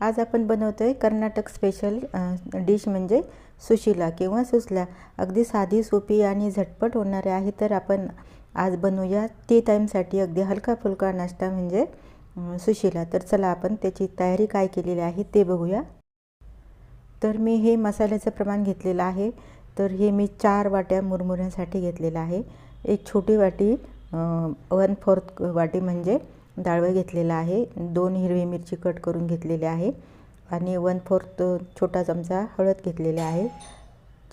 आज आपण बनवतो आहे कर्नाटक स्पेशल डिश म्हणजे सुशिला किंवा सुसला अगदी साधी सोपी आणि झटपट होणारे आहे तर आपण आज बनवूया. टी टाईमसाठी अगदी हलका फुलका नाश्ता म्हणजे सुशिला. तर चला आपण त्याची तयारी काय केलेली आहे ते बघूया. तर मी हे मसाल्याचं प्रमाण घेतलेलं आहे. तर हे मी चार वाट्या मुरमुऱ्यांसाठी घेतलेलं आहे. एक छोटी वाटी वन फोर्थ वाटी म्हणजे डाळवं घेतलेलं आहे. दोन हिरवी मिरची कट करून घेतलेली आहे आणि वन फोर्थ छोटा चमचा हळद घेतलेले आहे.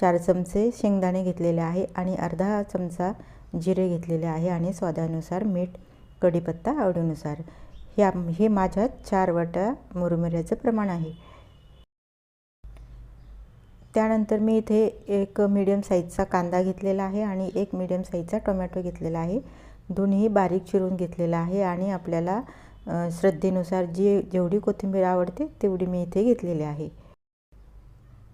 चार चमचे शेंगदाणे घेतलेले आहे आणि अर्धा चमचा जिरे घेतलेले आहे आणि स्वादानुसार मीठ कढीपत्ता आवडीनुसार. ह्या हे माझ्या चार वाट्या मुरमुऱ्याचं प्रमाण आहे. त्यानंतर मी इथे एक मीडियम साईजचा कांदा घेतलेला आहे आणि एक मीडियम साईजचा टोमॅटो घेतलेला आहे. दोन्ही बारीक चिरून घेतलेलं आहे आणि आपल्याला श्रद्धेनुसार जी जेवढी कोथिंबीर आवडते तेवढी मी इथे घेतलेली आहे.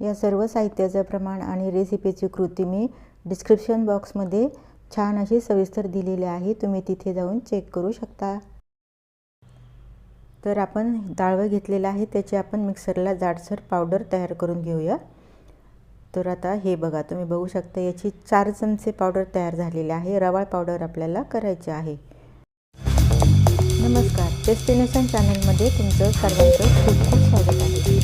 या सर्व साहित्याचं प्रमाण आणि रेसिपीची कृती मी डिस्क्रिप्शन बॉक्समध्ये छान अशी सविस्तर दिलेली आहे. तुम्ही तिथे जाऊन चेक करू शकता. तर आपण डाळवं घेतलेलं आहे त्याची आपण मिक्सरला जाडसर पावडर तयार करून घेऊया. तर आता हे बघा तुम्ही बघू शकता याची चार चमचे पावडर तयार झालेले आहे. रवाळ पावडर आपल्याला करायची आहे. नमस्कार. डेस्टिनेशन चॅनलमध्ये तुमचं सर्वांचं खूप खूप स्वागत आहे.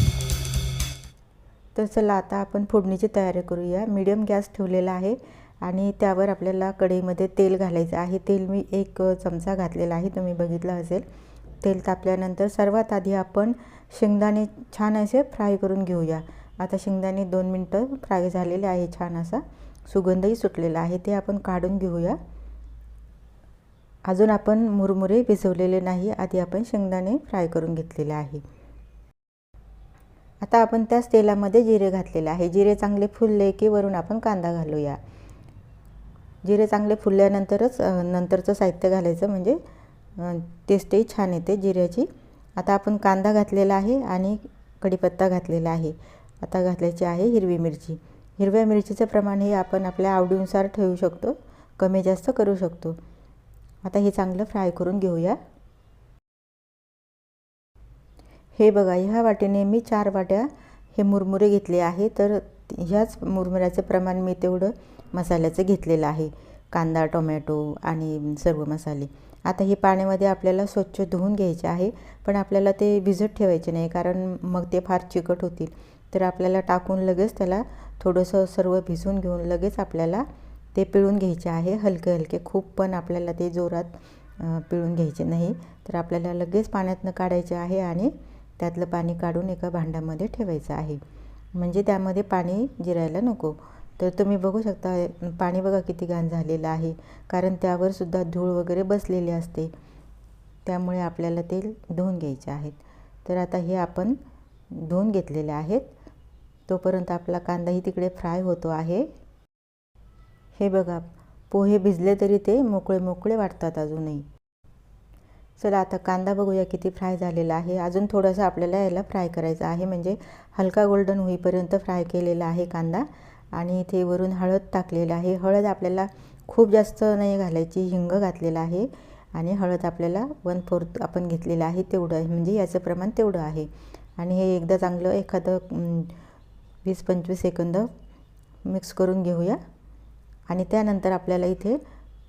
तर चला आता आपण फोडणीची तयारी करूया. मीडियम गॅस ठेवलेला आहे आणि त्यावर आपल्याला कढईमध्ये तेल घालायचं आहे. तेल मी एक चमचा घातलेला आहे. तुम्ही बघितलं असेल. तेल तापल्यानंतर सर्वात आधी आपण शेंगदाणे छान असे फ्राय करून घेऊया. आता शेंगदाणे दोन मिनटं फ्राय झालेले आहे छान असा. सुगंधही सुटलेला आहे ते आपण काढून घेऊया. अजून आपण मुरमुरे भिजवलेले नाही आधी आपण शेंगदाणे फ्राय करून घेतलेले आहे. आता आपण त्याच तेलामध्ये जिरे घातलेले आहे. जिरे चांगले फुलले की वरून आपण कांदा घालूया. जिरे चांगले फुलल्यानंतरच नंतरचं साहित्य घालायचं म्हणजे टेस्टही छान येते जिऱ्याची. आता आपण कांदा घातलेला आहे आणि कढीपत्ता घातलेला आहे. आता घातल्याची आहे हिरवी मिरची. हिरव्या मिरचीचं प्रमाण हे आपण आपल्या आवडीनुसार ठेवू शकतो कमी जास्त करू शकतो. आता हे चांगलं फ्राय करून घेऊया. हे बघा ह्या वाटेने मी चार वाट्या हे मुरमुरे घेतले आहे तर ह्याच मुरमुऱ्याचं प्रमाण मी तेवढं मसाल्याचं घेतलेलं आहे. कांदा टोमॅटो आणि सर्व मसाले. आता हे पाण्यामध्ये आपल्याला स्वच्छ धुवून घ्यायचे आहे पण आपल्याला ते भिजत ठेवायचे नाही कारण मग ते फार चिकट होतील. तर आपल्याला टाकून लगेच त्याला थोडंसं सर्व भिजून घेऊन लगेच आपल्याला ते पिळून घ्यायचे आहे. हलके हलके खूप पण आपल्याला ते जोरात पिळून घ्यायचे नाही. तर आपल्याला लगेच पाण्यातनं काढायचे आहे आणि त्यातलं पाणी काढून एका भांड्यामध्ये ठेवायचं आहे. म्हणजे त्यामध्ये पाणी जिरायला नको. तर तुम्ही बघू शकता पाणी बघा किती घाण झालेलं आहे. कारण त्यावर सुद्धा धूळ वगैरे बसलेली असते. त्यामुळे आपल्याला ते धुवून घ्यायचे आहेत. तर आता हे आपण धुवून घेतलेले आहेत. तोपर्यंत आपला कांदाही तिकडे फ्राय होतो आहे. हे बघा पोहे भिजले तरी ते मोकळे मोकळे वाटतात अजूनही. चला आता कांदा बघूया किती फ्राय झालेला आहे. अजून थोडंसं आपल्याला याला फ्राय करायचं आहे म्हणजे हलका गोल्डन होईपर्यंत फ्राय केलेला आहे कांदा. आणि इथे वरून हळद टाकलेलं आहे. हळद आपल्याला खूप जास्त नाही घालायची हिंग घातलेलं आहे. आणि हळद आपल्याला वन फोर्थ आपण घेतलेलं आहे तेवढं म्हणजे याचं प्रमाण तेवढं आहे. आणि हे एकदा चांगलं एखादं वीस पंचवीस सेकंद मिक्स करून घेऊया. आणि त्यानंतर आपल्याला इथे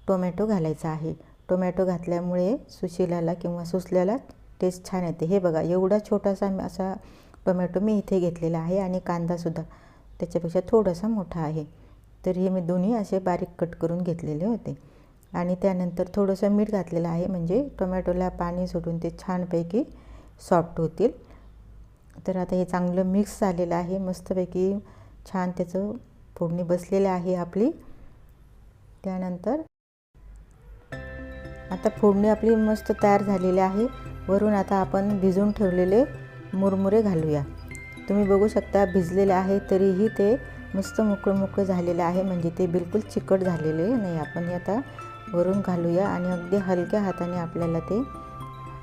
टोमॅटो घालायचा आहे. टोमॅटो घातल्यामुळे सुशिलाला किंवा सुसल्याला टेस्ट छान येते. हे बघा एवढा छोटासा असा टोमॅटो मी इथे घेतलेला आहे आणि कांदासुद्धा त्याच्यापेक्षा थोडासा मोठा आहे. तर हे मी दोन्ही असे बारीक कट करून घेतलेले होते. आणि त्यानंतर थोडंसं मीठ घातलेलं आहे म्हणजे टोमॅटोला पाणी सोडून ते छानपैकी सॉफ्ट होतील. तर आता हे चांगलं मिक्स झालेलं आहे. मस्तपैकी छान त्याचं फोडणी बसलेली आहे आपली. त्यानंतर आता फोडणी आपली मस्त तयार झालेली आहे. वरून आता आपण भिजून ठेवलेले मुरमुरे घालूया. तुम्ही बघू शकता भिजलेले आहे तरीही ते मस्त मोकळं मोकळं झालेलं आहे. म्हणजे ते बिलकुल चिकट झालेले नाही. आपण आता वरून घालूया आणि अगदी हलक्या हाताने आपल्याला ते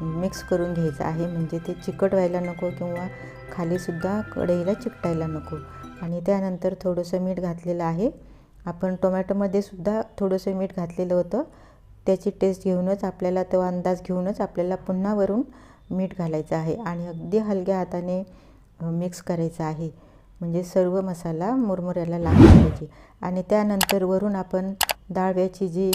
मिक्स करून घ्यायचं आहे. म्हणजे ते चिकट व्हायला नको किंवा खालीसुद्धा कढईला चिकटायला नको. आणि त्यानंतर थोडंसं मीठ घातलेलं आहे. आपण टोमॅटोमध्ये सुद्धा थोडंसं मीठ घातलेलं होतं. त्याची टेस्ट घेऊनच आपल्याला तो अंदाज घेऊनच आपल्याला पुन्हा वरून मीठ घालायचं आहे. आणि अगदी हलक्या हाताने मिक्स करायचं आहे. म्हणजे सर्व मसाला मुरमुऱ्याला लागला पाहिजे आणि त्यानंतर वरून आपण डाळव्याची जी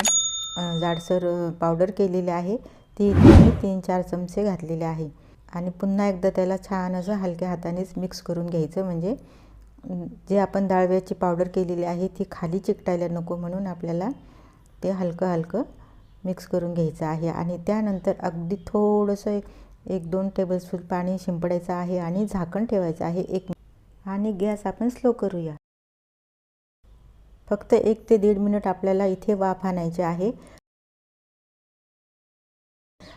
जाडसर पावडर केलेली आहे ती इथे मी तीन चार चमचे घातलेले आहे. आणि पुन्हा एकदा त्याला छान असं हलक्या हातानेच मिक्स करून घ्यायचं. म्हणजे जे आपण डाळव्याची पावडर केलेली आहे ती खाली चिकटायला नको म्हणून आपल्याला ते हलकं हलकं मिक्स करून घ्यायचं आहे. आणि त्यानंतर अगदी थोडंसं एक दोन टेबलस्पून पाणी शिंपडायचं आहे आणि झाकण ठेवायचं आहे. एक आणि गॅस आपण स्लो करूया. फक्त एक ते दीड मिनिट आपल्याला इथे वाफ आणायचे आहे.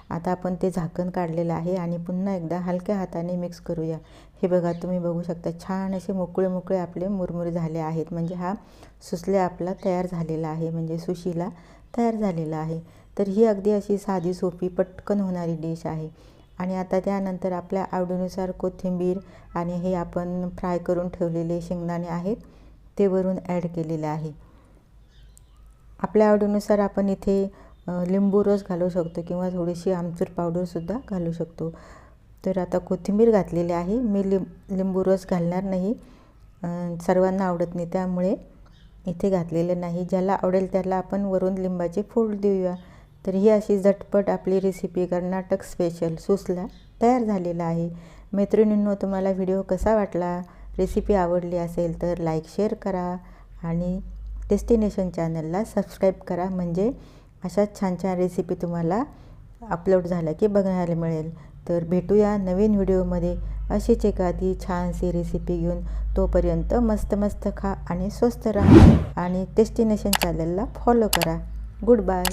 आता आपण ते झाकण काढलेलं आहे आणि पुन्हा एकदा हलक्या हाताने मिक्स करूया. हे बघा तुम्ही बघू शकता छान असे मोकळे मोकळे आपले मुरमुरे झाले आहेत. म्हणजे हा सुसले आपला तयार झालेला आहे. म्हणजे सुशीला तयार झालेला आहे. तर ही अगदी अशी साधी सोपी पटकन होणारी डिश आहे. आणि आता त्यानंतर आपल्या आवडीनुसार कोथिंबीर आणि हे आपण फ्राय करून ठेवलेले शेंगदाणे आहेत ते वरून ॲड केलेले आहे. आपल्या आवडीनुसार आपण इथे लिंबू रस घालू शकतो किंवा थोडीशी आमचूर पावडरसुद्धा घालू शकतो. तर आता कोथिंबीर घातलेली आहे. मी लिंब लिंबू रस घालणार नाही. सर्वांना आवडत नाही त्यामुळे इथे घातलेलं नाही. ज्याला आवडेल त्याला आपण वरून लिंबाची फोड देऊया. तर ही अशी झटपट आपली रेसिपी कर्नाटक स्पेशल सुसला तयार झालेला आहे. मैत्रिणींनो तुम्हाला व्हिडिओ कसा वाटला? रेसिपी आवडली असेल तर लाईक शेअर करा आणि डेस्टिनेशन चॅनलला सबस्क्राईब करा. म्हणजे अशाच छान छान रेसिपी तुम्हाला अपलोड झाल्या की बघायला मिळेल. तर भेटूया नवीन व्हिडिओमध्ये अशीच एखादी छानशी रेसिपी घेऊन तोपर्यंत मस्त मस्त खा आणि स्वस्त राहा. आणि डेस्टिनेशन चॅनलला फॉलो करा. Good bye